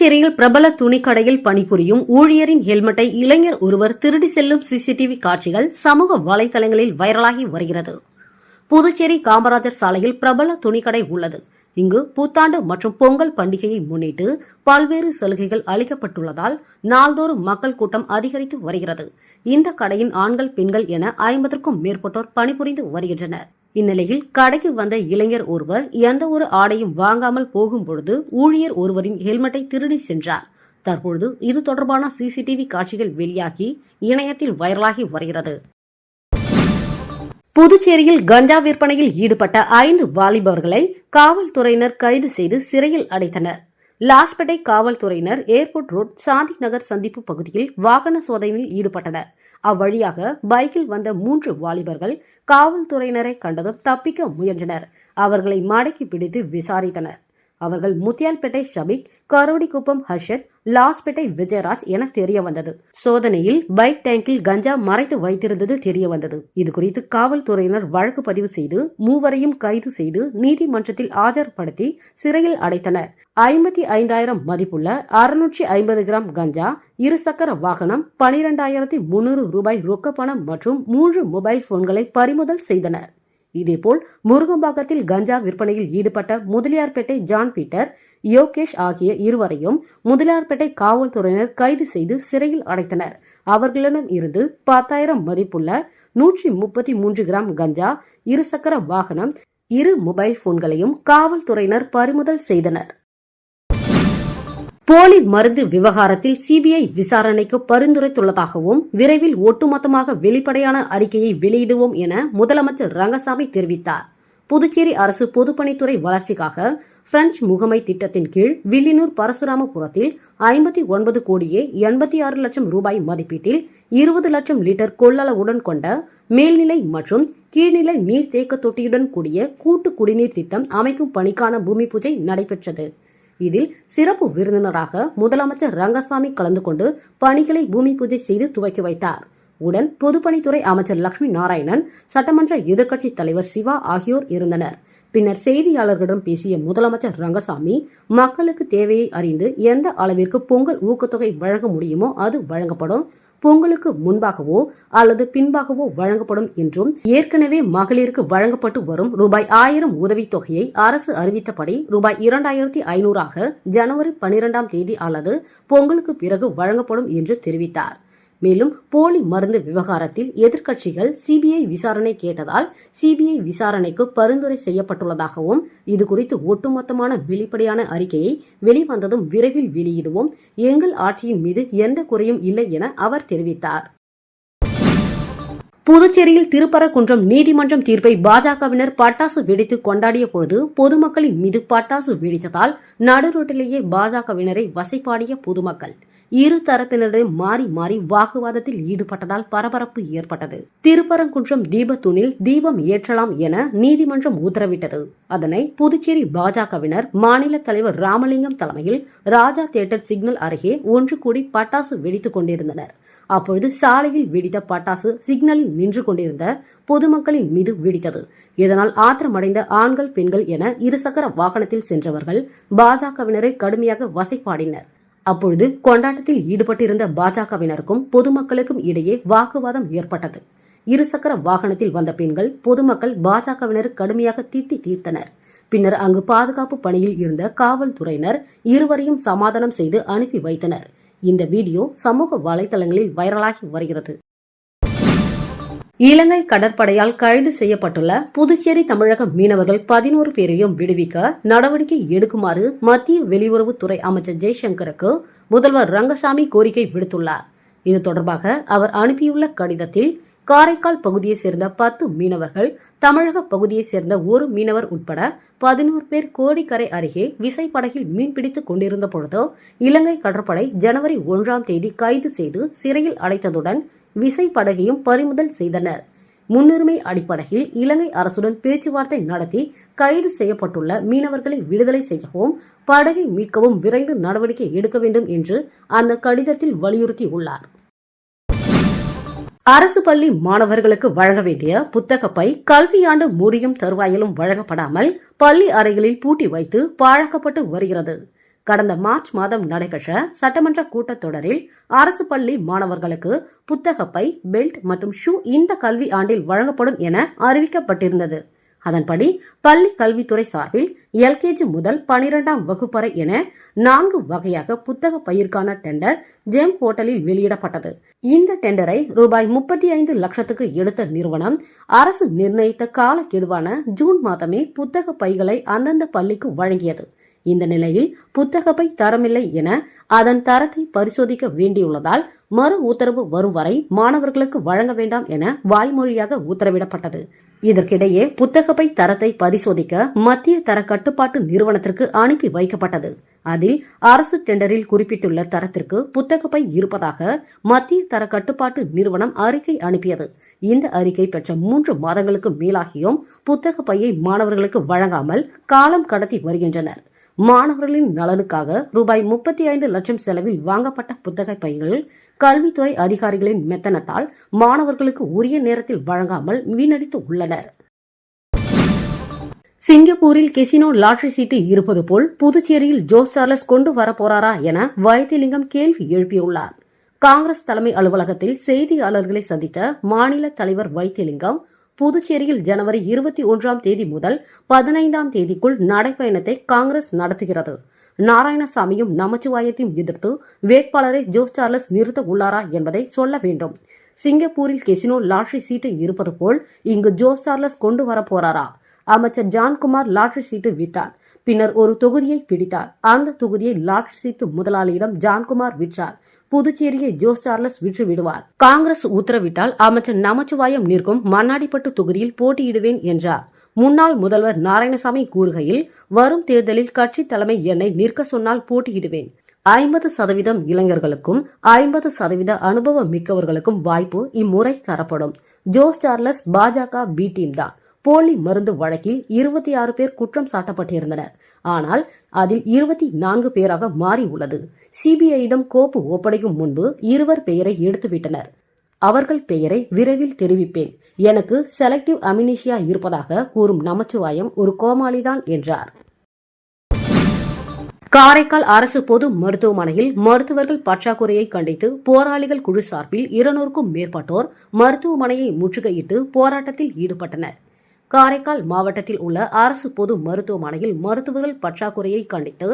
புதுச்சேரியில் பிரபல துணிக்கடையில் பணிபுரியும் ஊழியரின் ஹெல்மெட்டை இளைஞர் ஒருவர் திருடி செல்லும் சிசிடிவி காட்சிகள் சமூக வலைதளங்களில் வைரலாகி வருகிறது. புதுச்சேரி காமராஜர் சாலையில் பிரபல துணிக்கடை உள்ளது. இங்கு புத்தாண்டு மற்றும் பொங்கல் பண்டிகையை முன்னிட்டு பல்வேறு சலுகைகள் அளிக்கப்பட்டுள்ளதால் நாள்தோறும் மக்கள் கூட்டம் அதிகரித்து வருகிறது. இந்த கடையின் ஆண்கள் பெண்கள் என ஐம்பதற்கும் மேற்பட்டோர் பணிபுரிந்து வருகின்றனர். இந்நிலையில் கடைக்கு வந்த இளைஞர் ஒருவர் எந்த ஒரு ஆடையும் வாங்காமல் போகும் பொழுது ஊழியர் ஒருவரின் ஹெல்மெட்டை திருடி சென்றார். தற்பொழுது இது தொடர்பான சிசிடிவி காட்சிகள் வெளியாகி இணையத்தில் வைரலாகி வருகிறது. புதுச்சேரியில் கஞ்சா விற்பனையில் ஈடுபட்ட ஐந்து வாலிபர்களை காவல்துறையினர் கைது செய்து சிறையில் அடைத்தனர். லாஸ்பேட்டை காவல்துறையினர் ஏர்போர்ட் ரோட் சாந்தி நகர் சந்திப்பு பகுதியில் வாகன சோதனையில் ஈடுபட்டனர். அவ்வழியாக பைக்கில் வந்த மூன்று வாலிபர்கள் காவல்துறையினரை கண்டதும் தப்பிக்க முயன்றனர். அவர்களை மடக்கி பிடித்து விசாரித்தனர். அவர்கள் முத்தியால்பேட்டை ஷபிக் கரோடிக்குப்பம் ஹர்ஷத் லாஸ்பேட்டை விஜயராஜ் என தெரிய வந்தது சோதனையில் பைக் டேங்கில் கஞ்சா மறைத்து வைத்திருந்தது தெரிய வந்தது இதுகுறித்து காவல்துறையினர் வழக்கு பதிவு செய்து மூவரையும் கைது செய்து நீதிமன்றத்தில் ஆஜர்படுத்தி சிறையில் அடைத்தனர். ஐம்பத்தி ஐந்தாயிரம் மதிப்புள்ள அறுநூற்றி ஐம்பது கிராம் கஞ்சா இருசக்கர வாகனம் பனிரெண்டாயிரத்தி முன்னூறு ரூபாய் ரொக்க பணம் மற்றும் மூன்று மொபைல் போன்களை பறிமுதல் செய்தனர். இதேபோல் முருகம்பாக்கத்தில் கஞ்சா விற்பனையில் ஈடுபட்ட முதலியார்பேட்டை ஜான் பீட்டர் யோகேஷ் ஆகிய இருவரையும் முதலியார்பேட்டை காவல்துறையினர் கைது செய்து சிறையில் அடைத்தனர். அவர்களிடம் இருந்து பத்தாயிரம் மதிப்புள்ள நூற்றி முப்பத்தி மூன்று கிராம் கஞ்சா இருசக்கர வாகனம் இரு மொபைல் போன்களையும் காவல்துறையினர் பறிமுதல் செய்தனர். போலி மருந்து விவகாரத்தில் சிபிஐ விசாரணைக்கு பரிந்துரைத்துள்ளதாகவும் விரைவில் ஒட்டுமொத்தமாக வெளிப்படையான அறிக்கையை வெளியிடுவோம் என முதலமைச்சர் ரங்கசாமி தெரிவித்தார். புதுச்சேரி அரசு பொதுப்பணித்துறை வளர்ச்சிக்காக பிரெஞ்சு முகமை திட்டத்தின் கீழ் வில்லியனூர் பரசுராமபுரத்தில் ஐம்பத்தி ஒன்பது கோடியே எண்பத்தி ஆறு லட்சம் ரூபாய் மதிப்பீட்டில் இருபது லட்சம் லிட்டர் கொள்ளளவுடன் கொண்ட மேல்நிலை மற்றும் கீழ்நிலை நீர்த்தேக்க தொட்டியுடன் கூடிய கூட்டு குடிநீர் திட்டம் அமைக்கும் பணிக்கான பூமி பூஜை நடைபெற்றது. இதில் சிறப்பு விருந்தினராக முதலமைச்சர் ரங்கசாமி கலந்து கொண்டு பணிகளை பூமி பூஜை செய்து துவக்கி வைத்தார். உடன் பொதுப்பணித்துறை அமைச்சர் லட்சுமி நாராயணன் சட்டமன்ற எதிர்க்கட்சித் தலைவர் சிவா ஆகியோர் இருந்தனர். பின்னர் செய்தியாளர்களிடம் பேசிய முதலமைச்சர் ரங்கசாமி மக்களுக்கு தேவையை அறிந்து எந்த அளவிற்கு பொங்கல் ஊக்கத்தொகை வழங்க முடியுமோ அது வழங்கப்படும் பொங்கலுக்கு முன்பாகவோ அல்லது பின்பாகவோ வழங்கப்படும் என்றும் ஏற்கனவே மகளிருக்கு வழங்கப்பட்டு வரும் ரூபாய் ஆயிரம் உதவித் தொகையை அரசு அறிவித்தபடி ரூபாய் இரண்டாயிரத்தி ஐநூறாக ஜனவரி பனிரெண்டாம் தேதி அல்லது பொங்கலுக்கு பிறகு வழங்கப்படும் என்று தெரிவித்தார். மேலும் போலி மருந்து விவகாரத்தில் எதிர்க்கட்சிகள் சிபிஐ விசாரணை கேட்டதால் சிபிஐ விசாரணைக்கு பரிந்துரை செய்யப்பட்டுள்ளதாகவும் இதுகுறித்து ஒட்டுமொத்தமான வெளிப்படையான அறிக்கையை வெளிவந்ததும் விரைவில் வெளியிடுவோம். எங்கள் ஆட்சியின் மீது எந்த குறையும் இல்லை என அவர் தெரிவித்தார். புதுச்சேரியில் திருப்பரங்குன்றம் நீதிமன்றம் தீர்ப்பை பாஜகவினர் பட்டாசு வெடித்து கொண்டாடிய பொழுது பொதுமக்களின் மீது பட்டாசு வெடித்ததால் நடுரோட்டிலேயே பாஜகவினரை வசைப்பாடிய பொதுமக்கள். இரு தரப்பினரிடம் மாறி மாறி வாக்குவாதத்தில் ஈடுபட்டதால் பரபரப்பு ஏற்பட்டது. திருப்பரங்குன்றம் தீபத்தூணில் தீபம் ஏற்றலாம் என நீதிமன்றம் உத்தரவிட்டது. அதனை புதுச்சேரி பாஜகவினர் மாநில தலைவர் ராமலிங்கம் தலைமையில் ராஜா தியேட்டர் சிக்னல் அருகே ஒன்று கூடி பட்டாசு வெடித்துக் கொண்டிருந்தனர். அப்பொழுது சாலையில் வெடித்த பட்டாசு சிக்னலில் நின்று கொண்டிருந்த பொதுமக்களின் மீது வெடித்தது. இதனால் ஆத்திரமடைந்த ஆண்கள் பெண்கள் என இருசக்கர வாகனத்தில் சென்றவர்கள் பாஜகவினரை கடுமையாக வசைப்பாடினர். அப்பொழுது கொண்டாட்டத்தில் ஈடுபட்டிருந்த பாஜகவினருக்கும் பொதுமக்களுக்கும் இடையே வாக்குவாதம் ஏற்பட்டது. இருசக்கர வாகனத்தில் வந்த பெண்கள் பொதுமக்கள் பாஜகவினர் கடுமையாக திட்டி தீர்த்தனர். பின்னர் அங்கு பாதுகாப்பு பணியில் இருந்த காவல்துறையினர் இருவரையும் சமாதானம் செய்து அனுப்பி வைத்தனர். இந்த வீடியோ சமூக வலைதளங்களில் வைரலாகி வருகிறது. இலங்கை கடற்படையால் கைது செய்யப்பட்டுள்ள புதுச்சேரி தமிழக மீனவர்கள் பதினோரு பேரையும் விடுவிக்க நடவடிக்கை எடுக்குமாறு மத்திய வெளியுறவுத்துறை அமைச்சர் ஜெய்சங்கருக்கு முதல்வர் ரங்கசாமி கோரிக்கை விடுத்துள்ளார். இது தொடர்பாக அவர் அனுப்பியுள்ள கடிதத்தில் காரைக்கால் பகுதியைச் சேர்ந்த பத்து மீனவர்கள் தமிழக பகுதியைச் சேர்ந்த ஒரு மீனவர் உட்பட பதினோரு பேர் கோடிக்கரை அருகே விசைப்படகில் மீன்பிடித்துக் கொண்டிருந்த பொழுது இலங்கை கடற்படை ஜனவரி ஒன்றாம் தேதி கைது செய்து சிறையில் அடைத்ததுடன் விசைப்படகையும் பறிமுதல் செய்தனர். முன்னுரிமை அடிப்படையில் இலங்கை அரசுடன் பேச்சுவார்த்தை நடத்தி கைது செய்யப்பட்டுள்ள மீனவர்களை விடுதலை செய்யவும் படகை மீட்கவும் விரைந்து நடவடிக்கை எடுக்க வேண்டும் என்று அந்த கடிதத்தில் வலியுறுத்தியுள்ளார். அரசு பள்ளி மாணவர்களுக்கு வழங்க வேண்டிய புத்தகப்பை கல்வியாண்டு முடியும் தருவாயிலும் வழங்கப்படாமல் பள்ளி அறைகளில் பூட்டி வைத்து பழக்கப்பட்டு வருகிறது. கடந்த மார்ச் மாதம் நடைபெற்ற சட்டமன்ற கூட்டத்தொடரில் அரசு பள்ளி மாணவர்களுக்கு புத்தகப்பை பெல்ட் மற்றும் ஷூ இந்த கல்வி ஆண்டில் வழங்கப்படும் என அறிவிக்கப்பட்டிருந்தது. அதன்படி பள்ளி கல்வித்துறை சார்பில் எல்கேஜி முதல் பனிரெண்டாம் வகுப்பறை என நான்கு வகையாக புத்தக பயிர்க்கான டெண்டர் ஜெம் ஹோட்டலில் வெளியிடப்பட்டது. இந்த டெண்டரை ரூபாய் முப்பத்தி ஐந்து லட்சத்துக்கு எடுத்த நிறுவனம் அரசு நிர்ணயித்த காலக்கெடுவான ஜூன் மாதமே புத்தக பைகளை அந்தந்த பள்ளிக்கு வழங்கியது. இந்த நிலையில் புத்தகப்பை தரமில்லை என அதன் தரத்தை பரிசோதிக்க வேண்டியுள்ளதால் மறு உத்தரவு வரும் வரை மாணவர்களுக்கு வழங்க வேண்டாம் என வாய்மொழியாக உத்தரவிடப்பட்டது. இதற்கிடையே புத்தகப்பை தரத்தை பரிசோதிக்க மத்திய தர கட்டுப்பாட்டு நிறுவனத்திற்கு அனுப்பி வைக்கப்பட்டது. அதில் அரசு டெண்டரில் குறிப்பிட்டுள்ள தரத்திற்கு புத்தகப்பை இருப்பதாக மத்திய தர கட்டுப்பாட்டு நிறுவனம் அறிக்கை அனுப்பியது. இந்த அறிக்கை பெற்ற மூன்று மாதங்களுக்கு மேலாகியும் புத்தக பையை மாணவர்களுக்கு வழங்காமல் காலம் கடத்தி வருகின்றனர். மாணவர்களின் நலனுக்காக ரூபாய் முப்பத்தி ஐந்து லட்சம் செலவில் வாங்கப்பட்ட புத்தக பைகள் கல்வித்துறை அதிகாரிகளின் மெத்தனத்தால் மாணவர்களுக்கு உரிய நேரத்தில் வழங்காமல் வீணடித்து உள்ளனர். சிங்கப்பூரில் கெசினோ லாட்டரி சீட்டு இருப்பது போல் புதுச்சேரியில் ஜோஸ் சார்லஸ் கொண்டு வரப்போறாரா என வைத்திலிங்கம் கேள்வி எழுப்பியுள்ளார். காங்கிரஸ் தலைமை அலுவலகத்தில் செய்தியாளர்களை சந்தித்த மாநில தலைவர் வைத்திலிங்கம் புதுச்சேரியில் ஜனவரி இருபத்தி ஒன்றாம் தேதி முதல் பதினைந்தாம் தேதிக்குள் நடைப்பயணத்தை காங்கிரஸ் நடத்துகிறது. நாராயணசாமியும் நமச்சிவாயத்தையும் எதிர்த்து வேட்பாளரை ஜோஸ் சார்லஸ் நிறுத்த உள்ளாரா என்பதை சொல்ல வேண்டும். சிங்கப்பூரில் கெசினோ லாட்ரி சீட்டு இருப்பது போல் இங்கு ஜோஸ் சார்லஸ் கொண்டு வர போறாரா? அமைச்சர் ஜான்குமார் லாட்ரி சீட்டு வித்தார் பின்னர் ஒரு தொகுதியை பிடித்தார். அந்த தொகுதியை லாட்ரி சீட்டு முதலாளியிடம் ஜான்குமார் விற்றார். புதுச்சேரியை ஜோஸ் சார்லஸ் விற்று விடுவார் காங்கிரஸ் உத்தரவிட்டால் அமைச்சர் நமச்சிவாயம் நிற்கும் மண்ணாடிப்பட்டு தொகுதியில் போட்டியிடுவேன் என்றார். முன்னாள் முதல்வர் நாராயணசாமி கூறுகையில் வரும் தேர்தலில் கட்சி தலைமை என்னை நிற்க சொன்னால் போட்டியிடுவேன். ஐம்பது சதவீதம் இளைஞர்களுக்கும் ஐம்பது சதவீத அனுபவம் மிக்கவர்களுக்கும் வாய்ப்பு இம்முறை தரப்படும். ஜோஸ் சார்லஸ் பாஜக பி டீம் தான். போலி மருந்து வழக்கில் இருபத்தி ஆறு பேர் குற்றம் சாட்டப்பட்டிருந்தனர். ஆனால் அதில் இருபத்தி நான்கு பேராக மாறியுள்ளது சிபிஐயிடம் கோப்பு ஒப்படைக்கும் முன்பு இருவர் பெயரை எடுத்துவிட்டனர். அவர்கள் பெயரை விரைவில் தெரிவிப்பேன். எனக்கு செலக்டிவ் அமினிஷியா இருப்பதாக கூறும் நமச்சிவாயம் ஒரு கோமாளிதான் என்றார். காரைக்கால் அரசு பொது மருத்துவமனையில் மருத்துவர்கள் பற்றாக்குறையை கண்டித்து போராளிகள் குழு சார்பில் இருநூறுக்கும் மேற்பட்டோர் மருத்துவமனையை முற்றுகையிட்டு போராட்டத்தில் ஈடுபட்டனர். காரைக்கால் மாவட்டத்தில் உள்ள அரசு பொது மருத்துவமனையில் மருத்துவர்கள் பற்றாக்குறையை கண்டித்து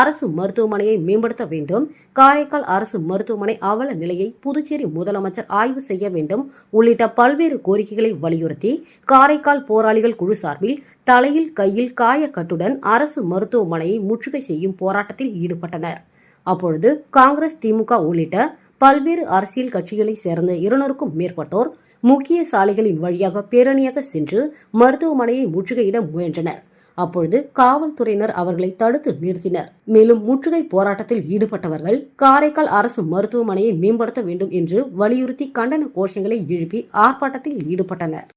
அரசு மருத்துவமனையை மேம்படுத்த வேண்டும். காரைக்கால் அரசு மருத்துவமனை அவல நிலையை புதுச்சேரி முதலமைச்சர் ஆய்வு செய்ய வேண்டும். உள்ளிட்ட பல்வேறு கோரிக்கைகளை வலியுறுத்தி காரைக்கால் போராளிகள் குழு சார்பில் தலையில் கையில் காயக்கட்டுடன் அரசு மருத்துவமனையை முற்றுகை செய்யும் போராட்டத்தில் ஈடுபட்டனர். அப்பொழுது காங்கிரஸ் திமுக உள்ளிட்ட பல்வேறு அரசியல் கட்சிகளைச் சேர்ந்த இருநூறுக்கும் மேற்பட்டோர் முக்கிய சாலைகளின் வழியாக பேரணியாக சென்று மருத்துவமனையை முற்றுகையிட முயன்றனர். அப்பொழுது காவல்துறையினர் அவர்களை தடுத்து நிறுத்தினர். மேலும் முற்றுகை போராட்டத்தில் ஈடுபட்டவர்கள் காரைக்கால் அரசு மருத்துவமனையை மேம்படுத்த வேண்டும் என்று வலியுறுத்தி கண்டன கோஷங்களை எழுப்பி ஆர்ப்பாட்டத்தில் ஈடுபட்டனர்.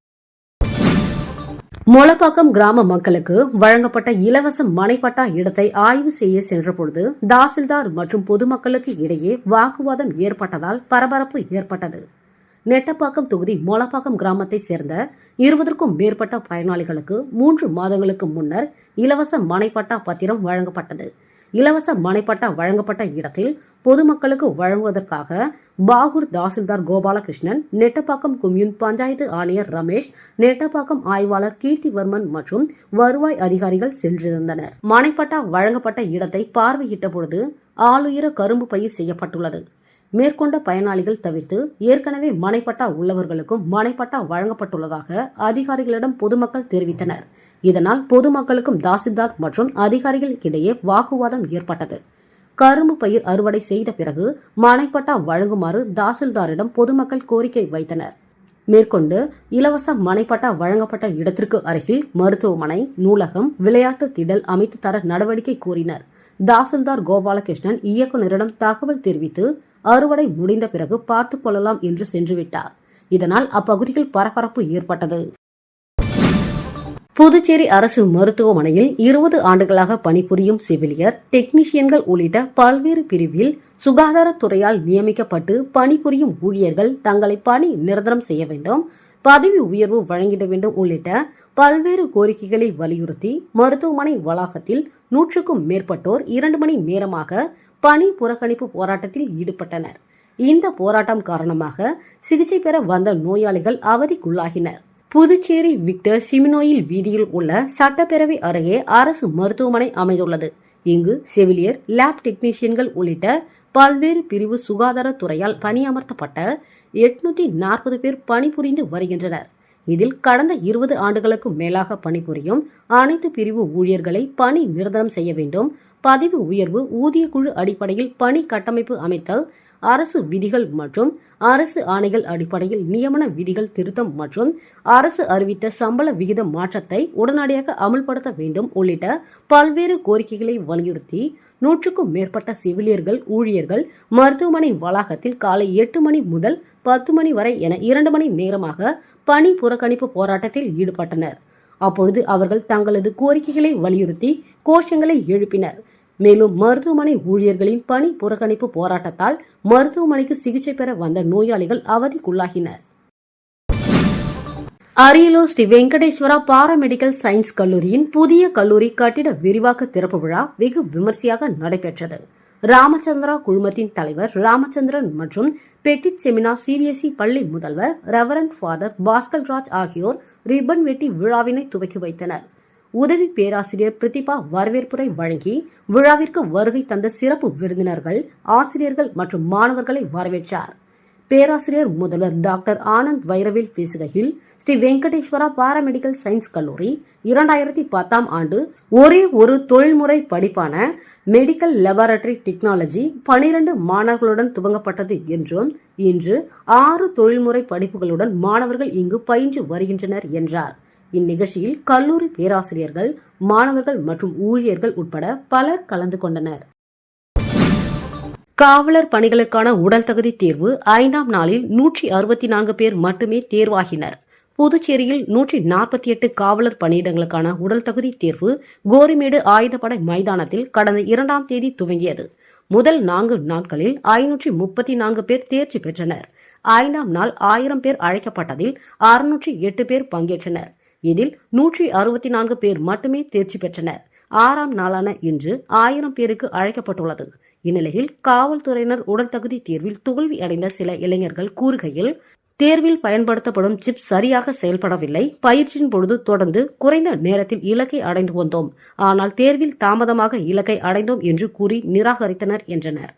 மொளப்பாக்கம் கிராம மக்களுக்கு வழங்கப்பட்ட இலவச மனைப்பட்டா இடத்தை ஆய்வு செய்ய சென்றபொழுது தாசில்தார் மற்றும் பொதுமக்களுக்கு இடையே வாக்குவாதம் ஏற்பட்டதால் பரபரப்பு ஏற்பட்டது. நெட்டப்பாக்கம் தொகுதி மொளப்பாக்கம் கிராமத்தைச் சேர்ந்த இருபதற்கும் மேற்பட்ட பயனாளிகளுக்கு மூன்று மாதங்களுக்கு முன்னர் இலவச மனைப்பட்டா பத்திரம் வழங்கப்பட்டது. இலவச மனைப்பட்டா வழங்கப்பட்ட இடத்தில் பொதுமக்களுக்கு வழங்குவதற்காக பாகூர் தாசில்தார் கோபாலகிருஷ்ணன் நெட்டப்பாக்கம் கொம்யூன் பஞ்சாயத்து ஆணையர் ரமேஷ் நெட்டப்பாக்கம் ஆய்வாளர் கீர்த்திவர்மன் மற்றும் வருவாய் அதிகாரிகள் சென்றிருந்தனர். மனைப்பட்டா வழங்கப்பட்ட இடத்தை பார்வையிட்ட பொழுது ஆளுயர கரும்பு பயிர் செய்யப்பட்டுள்ளது. மேற்கொண்ட பயனாளிகள் தவிர்த்து ஏற்கனவே மனைப்பட்டா உள்ளவர்களுக்கும் மனைப்பட்டா வழங்கப்பட்டுள்ளதாக அதிகாரிகளிடம் பொதுமக்கள் தெரிவித்தனர். இதனால் பொதுமக்களுக்கும் தாசில்தார் மற்றும் அதிகாரிகளுக்கிடையே வாக்குவாதம் ஏற்பட்டது. கரும்பு பயிர் அறுவடை செய்த பிறகு மனைப்பட்டா வழங்குமாறு தாசில்தாரிடம் பொதுமக்கள் கோரிக்கை வைத்தனர். மேற்கொண்டு இலவச மனைப்பட்டா வழங்கப்பட்ட இடத்திற்கு அருகில் மருத்துவமனை நூலகம் விளையாட்டு திடல் அமைத்து தர நடவடிக்கை கோரினர். தாசில்தார் கோபாலகிருஷ்ணன் இயக்குநரிடம் தகவல் தெரிவித்து அறுவடை முடிந்த பிறகு பார்த்துக் கொள்ளலாம் என்று சென்றுவிட்டார். இதனால் அப்பகுதியில் பரபரப்பு ஏற்பட்டது. புதுச்சேரி அரசு மருத்துவமனையில் இருபது ஆண்டுகளாக பணிபுரியும் செவிலியர் டெக்னீஷியன்கள் உள்ளிட்ட பல்வேறு பிரிவில் சுகாதாரத்துறையால் நியமிக்கப்பட்டு பணிபுரியும் ஊழியர்கள் தங்களை பணி நிரந்தரம் செய்ய வேண்டும் பதவி உயர்வு வழங்கிட வேண்டும் உள்ளிட்ட பல்வேறு கோரிக்கைகளை வலியுறுத்தி மருத்துவமனை வளாகத்தில் நூற்றுக்கும் மேற்பட்டோர் இரண்டு மணி நேரமாக பணி புறக்கணிப்பு போராட்டத்தில் ஈடுபட்டனர். இந்த போராட்டம் காரணமாக சிகிச்சை பெற வந்த நோயாளிகள் அவதிக்குள்ளாகினர். புதுச்சேரி விக்டர் சிமினோயில் வீதியில் உள்ள சட்டப்பேரவை அருகே அரசு மருத்துவமனை அமைந்துள்ளது. இங்கு செவிலியர் லேப் டெக்னீஷியன்கள் உள்ளிட்ட பல்வேறு பிரிவு சுகாதாரத்துறையால் பணியமர்த்தப்பட்ட எட்நூத்தி நாற்பது பேர் பணிபுரிந்து வருகின்றனர். இதில் கடந்த இருபது ஆண்டுகளுக்கும் மேலாக பணிபுரியும் அனைத்து பிரிவு ஊழியர்களை பணி நிரந்தரம் செய்ய வேண்டும் பதவி உயர்வு ஊதிய குழு அடிப்படையில் பணி கட்டமைப்பு அமைத்தல் அரசு விதிகள் மற்றும் அரசு ஆணைகள் அடிப்படையில் நியமன விதிகள் திருத்தம் மற்றும் அரசு அறிவித்த சம்பள விகித மாற்றத்தை உடனடியாக அமல்படுத்த வேண்டும் உள்ளிட்ட பல்வேறு கோரிக்கைகளை வலியுறுத்தி நூற்றுக்கும் மேற்பட்ட செவிலியர்கள் ஊழியர்கள் மருத்துவமனை வளாகத்தில் காலை எட்டு மணி முதல் பத்து மணி வரை என இரண்டு மணி நேரமாக பணி புறக்கணிப்பு போராட்டத்தில் ஈடுபட்டனர். அப்பொழுது அவர்கள் தங்களது கோரிக்கைகளை வலியுறுத்தி கோஷங்களை எழுப்பினர். மேலும் மருத்துவமனை ஊழியர்களின் பணி புறக்கணிப்பு போராட்டத்தால் மருத்துவமனைக்கு சிகிச்சை பெற வந்த நோயாளிகள் அவதிக்குள்ளாகினர். அரியலூர் ஸ்ரீ வெங்கடேஸ்வரா பாராமெடிக்கல் சயின்ஸ் கல்லூரியின் புதிய கல்லூரி கட்டிட விரிவாக்க திறப்பு விழா வெகு விமர்சையாக நடைபெற்றது. ராமச்சந்திரா குழுமத்தின் தலைவர் ராமச்சந்திரன் மற்றும் பெட்டிட் செமினா சிபிஎஸ்இ பள்ளி முதல்வர் ரெவரன் ஃபாதர் பாஸ்கர் ராஜ் ஆகியோர் ரிப்பன் வெட்டி விழாவினை துவக்கி வைத்தனர். உதவி பேராசிரியர் பிரதிபா வரவேற்புரை வழங்கி விழாவிற்கு வருகை தந்த சிறப்பு விருந்தினர்கள் ஆசிரியர்கள் மற்றும் மாணவர்களை வரவேற்றார். பேராசிரியர் முதல்வர் டாக்டர் ஆனந்த் வைரவேல் பேசுகையில் ஸ்ரீ வெங்கடேஸ்வரா பாராமெடிக்கல் சயின்ஸ் கல்லூரி இரண்டாயிரத்தி பத்தாம் ஆண்டு ஒரே ஒரு தொழில்முறை படிப்பான மெடிக்கல் லெபார்டரி டெக்னாலஜி பனிரண்டு மாணவர்களுடன் துவங்கப்பட்டது என்றும் இன்று ஆறு தொழில்முறை படிப்புகளுடன் மாணவர்கள் இங்கு பயின்று வருகின்றனர் என்றார். இந்நிகழ்ச்சியில் கல்லூரி பேராசிரியர்கள் மாணவர்கள் மற்றும் ஊழியர்கள் உட்பட பலர் கலந்து கொண்டனர். காவலர் பணிகளுக்கான உடல் தகுதி தேர்வு ஐந்தாம் நாளில் நூற்றி அறுபத்தி நான்கு பேர் மட்டுமே தேர்வாகினர். புதுச்சேரியில் நூற்றி நாற்பத்தி எட்டு காவலர் பணியிடங்களுக்கான உடல் தகுதி தேர்வு கோரிமேடு ஆயுதப்படை மைதானத்தில் கடந்த இரண்டாம் தேதி துவங்கியது. முதல் நான்கு நாட்களில் ஐநூற்றி முப்பத்தி நான்கு பேர் தேர்ச்சி பெற்றனர். ஐந்தாம் நாள் ஆயிரம் பேர் அழைக்கப்பட்டதில் அறுநூற்றி எட்டு பேர் பங்கேற்றனர். இதில் நூற்றி அறுபத்தி நான்கு பேர் மட்டுமே தேர்ச்சி பெற்றனர். ஆறாம் நாளான இன்று ஆயிரம் பேருக்கு அழைக்கப்பட்டுள்ளது. இந்நிலையில் காவல்துறையினர் உடல் தகுதி தேர்வில் தோல்வி அடைந்த சில இளைஞர்கள் கூறுகையில் தேர்வில் பயன்படுத்தப்படும் சிப் சரியாக செயல்படவில்லை. பயிற்சியின் பொழுது தொடர்ந்து குறைந்த நேரத்தில் இலக்கை அடைந்து வந்தோம். ஆனால் தேர்வில் தாமதமாக இலக்கை அடைந்தோம் என்று கூறி நிராகரித்தனர் என்றனர்.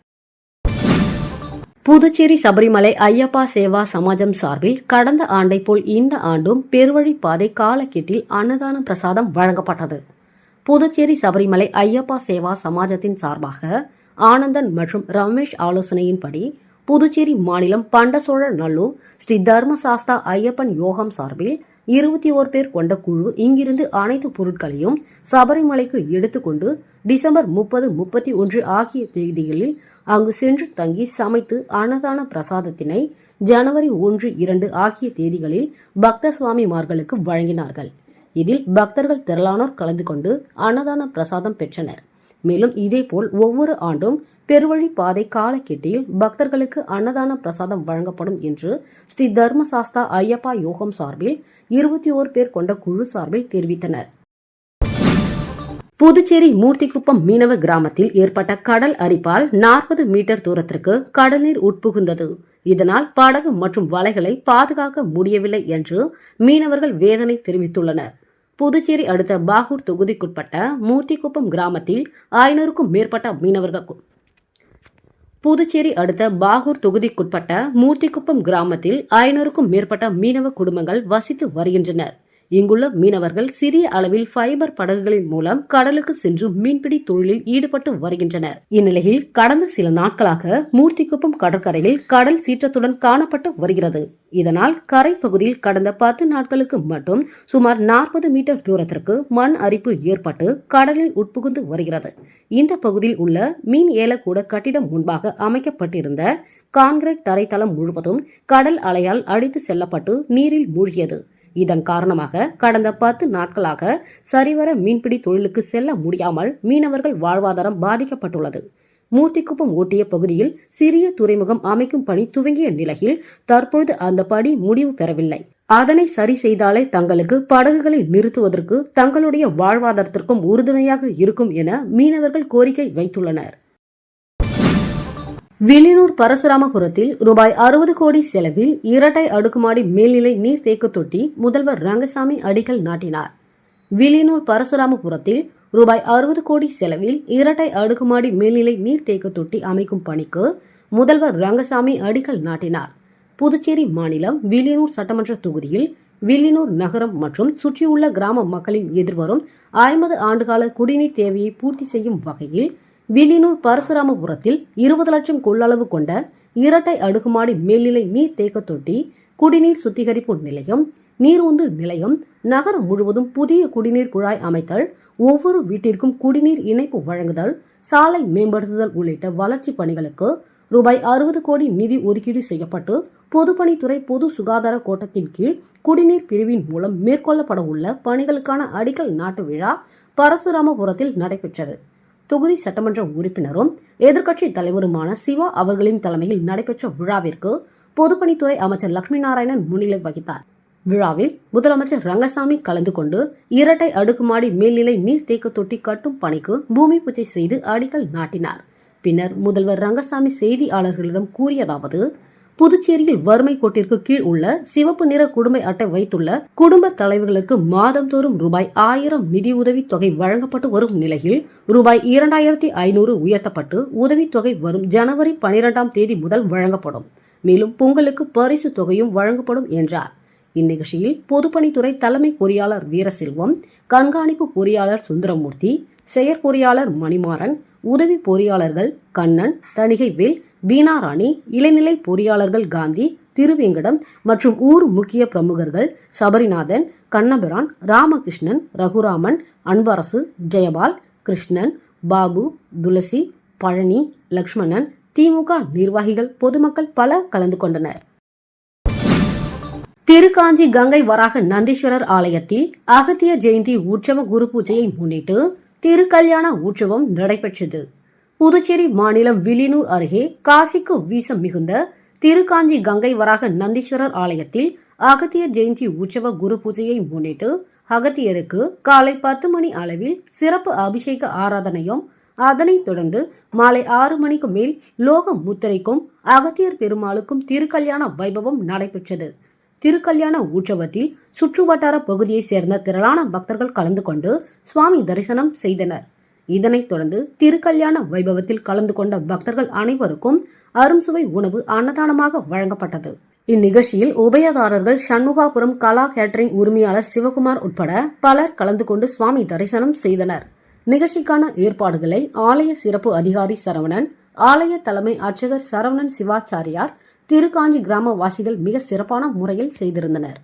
புதுச்சேரி சபரிமலை ஐயப்பா சேவா சமாஜம் சார்பில் கடந்த ஆண்டை போல் இந்த ஆண்டும் பெருவழிப்பாதை காலக்கெட்டில் அன்னதான பிரசாதம் வழங்கப்பட்டது. புதுச்சேரி சபரிமலை ஐயப்பா சேவா சமாஜத்தின் சார்பாக ஆனந்தன் மற்றும் ரமேஷ் ஆலோசனையின்படி புதுச்சேரி மாநிலம் பண்டசோழ நல்லூர் ஸ்ரீ தர்மசாஸ்தா ஐயப்பன் யோகம் சார்பில் இருபத்தி ஓர் பேர் கொண்ட குழு இங்கிருந்து அனைத்து பொருட்களையும் சபரிமலைக்கு எடுத்துக்கொண்டு டிசம்பர் முப்பது முப்பத்தி ஒன்று ஆகிய தேதிகளில் அங்கு சென்று தங்கி சமைத்து அன்னதான பிரசாதத்தினை ஜனவரி ஒன்று இரண்டு ஆகிய தேதிகளில் பக்த சுவாமிமார்களுக்கு வழங்கினார்கள். இதில் பக்தர்கள் திரளானோர் கலந்து கொண்டு அன்னதான பிரசாதம் பெற்றனர். மேலும் இதேபோல் ஒவ்வொரு ஆண்டும் பெருவழி பாதை காலக்கெட்டியில் பக்தர்களுக்கு அன்னதான பிரசாதம் வழங்கப்படும் என்று ஸ்ரீ தர்மசாஸ்தா ஐயப்பா யோகம் சார்பில் இருபத்தி ஓர் பேர் கொண்ட குழு சார்பில் தெரிவித்தனர். புதுச்சேரி மூர்த்திக்குப்பம் மீனவ கிராமத்தில் ஏற்பட்ட கடல் அரிப்பால் நாற்பது மீட்டர் தூரத்திற்கு கடல்நீர் உட்புகுந்தது. இதனால் படகு மற்றும் வலைகளை பாதுகாக்க முடியவில்லை என்று மீனவர்கள் வேதனை தெரிவித்துள்ளனர். புதுச்சேரி அடுத்த பாகூர் தொகுதிக்குட்பட்ட மூர்த்திக்குப்பம் கிராமத்தில் ஐநூறுக்கும் மேற்பட்ட மீனவர்கள் புதுச்சேரி அடுத்த பாகூர் தொகுதிக்குட்பட்ட மூர்த்திக்குப்பம் கிராமத்தில் ஐநூறுக்கும் மேற்பட்ட மீனவ குடும்பங்கள் வசித்து வருகின்றனர். இங்குள்ள மீனவர்கள் சிறிய அளவில் ஃபைபர் படகுகளின் மூலம் கடலுக்கு சென்று மீன்பிடி தொழிலில் ஈடுபட்டு வருகின்றனர். இந்நிலையில் கடந்த சில நாட்களாக மூர்த்திக்குப்பம் கடற்கரையில் கடல் சீற்றத்துடன் காணப்பட்டு வருகிறது. இதனால் கரை பகுதியில் கடந்த பத்து நாட்களுக்கு மட்டும் சுமார் நாற்பது மீட்டர் தூரத்திற்கு மண் அரிப்பு ஏற்பட்டு கடலில் உட்புகுந்து வருகிறது. இந்த பகுதியில் உள்ள மீன் ஏலக்கூட கட்டிடம் முன்பாக அமைக்கப்பட்டிருந்த கான்கிரீட் தரைத்தளம் முழுவதும் கடல் அலையால் அடித்து செல்லப்பட்டு நீரில் மூழ்கியது. இதன் காரணமாக கடந்த பத்து நாட்களாக சரிவர மீன்பிடி தொழிலுக்கு செல்ல முடியாமல் மீனவர்கள் வாழ்வாதாரம் பாதிக்கப்பட்டுள்ளது. மூர்த்திக்குப்பம் ஒட்டிய பகுதியில் சிறிய துறைமுகம் அமைக்கும் பணி துவங்கிய நிலையில் தற்பொழுது அந்த பணி முடிவு பெறவில்லை. அதனை சரி செய்தாலே தங்களுக்கு படகுகளை நிறுத்துவதற்கு தங்களுடைய வாழ்வாதாரத்திற்கும் உறுதுணையாக இருக்கும் என மீனவர்கள் கோரிக்கை வைத்துள்ளனர். வில்லியனூர் பரசுராமபுரத்தில் ரூபாய் அறுபது கோடி செலவில் இரட்டை அடுக்குமாடி மேல்நிலை நீர் நீர்த்தேக்க தொட்டி முதல்வர் ரங்கசாமி அடிக்கல் நாட்டினார். வில்லியனூர் பரசுராமபுரத்தில் ரூபாய் அறுபது கோடி செலவில் இரட்டை அடுக்குமாடி மேல்நிலை நீர்த்தேக்க தொட்டி அமைக்கும் பணிக்கு முதல்வர் ரங்கசாமி அடிக்கல் நாட்டினார். புதுச்சேரி மாநிலம் வில்லியனூர் சட்டமன்ற தொகுதியில் வில்லியனூர் நகரம் மற்றும் சுற்றியுள்ள கிராம மக்களின் எதிர்வரும் ஐம்பது ஆண்டுகால குடிநீர் தேவையை பூர்த்தி செய்யும் வகையில் வில்லியனூர் பரசுராமபுரத்தில் இருபது லட்சம் கொள்ளளவு கொண்ட இரட்டை அடுக்குமாடி மேல்நிலை நீர் தேக்க தொட்டி குடிநீர் சுத்திகரிப்பு நிலையம் நீரூந்து நிலையம் நகரம் முழுவதும் புதிய குடிநீர் குழாய் அமைத்தல் ஒவ்வொரு வீட்டிற்கும் குடிநீர் இணைப்பு வழங்குதல் சாலை மேம்படுத்துதல் உள்ளிட்ட வளர்ச்சிப் பணிகளுக்கு ரூபாய் அறுபது கோடி நிதி ஒதுக்கீடு செய்யப்பட்டு பொதுப்பணித்துறை பொது சுகாதார கோட்டத்தின் கீழ் குடிநீர் பிரிவின் மூலம் மேற்கொள்ளப்பட உள்ள பணிகளுக்கான அடிக்கல் நாட்டு விழா பரசுராமபுரத்தில் நடைபெற்றது. தொகுதி சட்டமன்ற உறுப்பினரும் எதிர்க்கட்சி தலைவருமான சிவா அவர்களின் தலைமையில் நடைபெற்ற விழாவிற்கு பொதுப்பணித்துறை அமைச்சர் லட்சுமி நாராயணன் முன்னிலை வகித்தார். விழாவில் முதலமைச்சர் ரங்கசாமி கலந்து கொண்டு இரட்டை அடுக்குமாடி மேல்நிலை நீர் தேக்க தொட்டி கட்டும் பணிக்கு பூமி பூஜை செய்து அடிக்கல் நாட்டினார். பின்னர் முதல்வர் ரங்கசாமி செய்தியாளர்களிடம் கூறியதாவது புதுச்சேரியில் வறுமை கோட்டிற்கு கீழ் உள்ள சிவப்பு நிற குடும்ப அட்டை வைத்துள்ள குடும்ப தலைவர்களுக்கு மாதந்தோறும் ரூபாய் ஆயிரம் நிதியுதவி தொகை வழங்கப்பட்டு வரும் நிலையில் ரூபாய் இரண்டாயிரத்தி ஐநூறு உயர்த்தப்பட்டு உதவித்தொகை வரும் ஜனவரி பனிரெண்டாம் தேதி முதல் வழங்கப்படும். மேலும் பொங்கலுக்கு பரிசு தொகையும் வழங்கப்படும் என்றார். இந்நிகழ்ச்சியில் பொதுப்பணித்துறை தலைமை பொறியாளர் வீரசெல்வம் கண்காணிப்பு பொறியாளர் சுந்தரமூர்த்தி செயற்பொறியாளர் மணிமாறன் உதவி பொறியாளர்கள் கண்ணன் தணிகைவேல் பீனாராணி இளநிலை பொறியாளர்கள் காந்தி திருவேங்கடம் மற்றும் ஊர் முக்கிய பிரமுகர்கள் சபரிநாதன் கண்ணபிரான் ராமகிருஷ்ணன் ரகுராமன் அன்பரசு ஜெயபால் கிருஷ்ணன் பாபு துளசி பழனி லக்ஷ்மணன் திமுக நிர்வாகிகள் பொதுமக்கள் பலர் கலந்து கொண்டனர். திருக்காஞ்சி கங்கை வராக நந்தீஸ்வரர் ஆலயத்தில் அகத்திய ஜெயந்தி உற்சவ குரு பூஜையை முன்னிட்டு திருக்கல்யாண உற்சவம் நடைபெற்றது. புதுச்சேரி மாநிலம் வில்லியனூர் அருகே காசிக்கு வீசம் மிகுந்த திருக்காஞ்சி கங்கை வராக நந்தீஸ்வரர் ஆலயத்தில் அகத்தியர் ஜெயந்தி உற்சவ குரு பூஜையை முன்னிட்டு அகத்தியருக்கு காலை பத்து மணி அளவில் சிறப்பு அபிஷேக ஆராதனையும் அதனைத் தொடர்ந்து மாலை ஆறு மணிக்கு மேல் லோக முத்திரைக்கும் அகத்தியர் பெருமாளுக்கும் திருக்கல்யாண வைபவம் நடைபெற்றது. திருக்கல்யாண உற்சவத்தில் சுற்றுவட்டார பகுதியைச் சேர்ந்த திரளான பக்தர்கள் கலந்து கொண்டு சுவாமி தரிசனம் செய்தனர். இதனைத் தொடர்ந்து திருக்கல்யாண வைபவத்தில் கலந்து கொண்ட பக்தர்கள் அனைவருக்கும் அரும்சுவை உணவு அன்னதானமாக வழங்கப்பட்டது. இந்நிகழ்ச்சியில் உபயதாரர்கள் சண்முகாபுரம் கலா கேட்டரிங் உரிமையாளர் சிவகுமார் உட்பட பலர் கலந்து கொண்டு சுவாமி தரிசனம் செய்தனர். நிகழ்ச்சிக்கான ஏற்பாடுகளை ஆலய சிறப்பு அதிகாரி சரவணன் ஆலய தலைமை அர்ச்சகர் சரவணன் சிவாச்சாரியார் திருக்காஞ்சி கிராமவாசிகள் மிக சிறப்பான முறையில் செய்திருந்தனர்.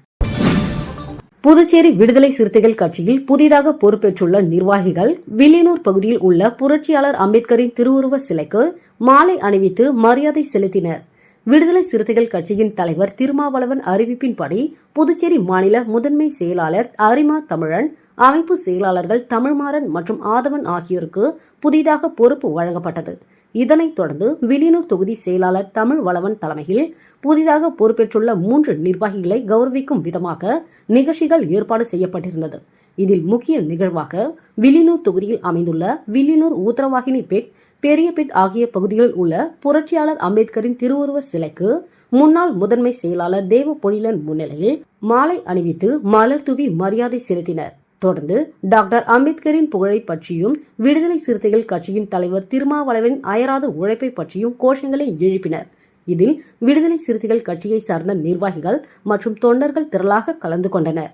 புதுச்சேரி விடுதலை சிறுத்தைகள் கட்சியில் புதிதாக பொறுப்பேற்றுள்ள நிர்வாகிகள் வில்லியனூர் பகுதியில் உள்ள புரட்சியாளர் அம்பேத்கரின் திருவுருவ சிலைக்கு மாலை அணிவித்து மரியாதை செலுத்தினர். விடுதலை சிறுத்தைகள் கட்சியின் தலைவர் திருமாவளவன் அறிவிப்பின்படி புதுச்சேரி மாநில முதன்மை செயலாளர் அரிமா தமிழன் அமைப்பு செயலாளர்கள் தமிழ்மாறன் மற்றும் ஆதவன் ஆகியோருக்கு புதிதாக பொறுப்பு வழங்கப்பட்டது. இதனைத் தொடர்ந்து வில்லியனூர் தொகுதி செயலாளர் தமிழ் வளவன் தலைமையில் புதிதாக பொறுப்பேற்றுள்ள மூன்று நிர்வாகிகளை கௌரவிக்கும் விதமாக நிகழ்ச்சிகள் ஏற்பாடு செய்யப்பட்டிருந்தது. இதில் முக்கிய நிகழ்வாக வில்லியனூர் தொகுதியில் அமைந்துள்ள வில்லியனூர் உத்தரவாகினி பெட் பெரியபெட் ஆகிய பகுதிகளில் உள்ள புரட்சியாளர் அம்பேத்கரின் திருவுருவ சிலைக்கு முன்னாள் முதன்மை செயலாளர் தேவ பொழிலன் முன்னிலையில் மாலை அணிவித்து மலர் தூவி மரியாதை செலுத்தினர். தொடர்ந்து டாக்டர் அம்பேத்கரின் புகழை பற்றியும் விடுதலை சிறுத்தைகள் கட்சியின் தலைவர் திருமாவளவன் அயராத உழைப்பை பற்றியும் கோஷங்களை எழுப்பினர். இதில் விடுதலை சிறுத்தைகள் கட்சியை சார்ந்த நிர்வாகிகள் மற்றும் தொண்டர்கள் திரளாக கலந்து கொண்டனர்.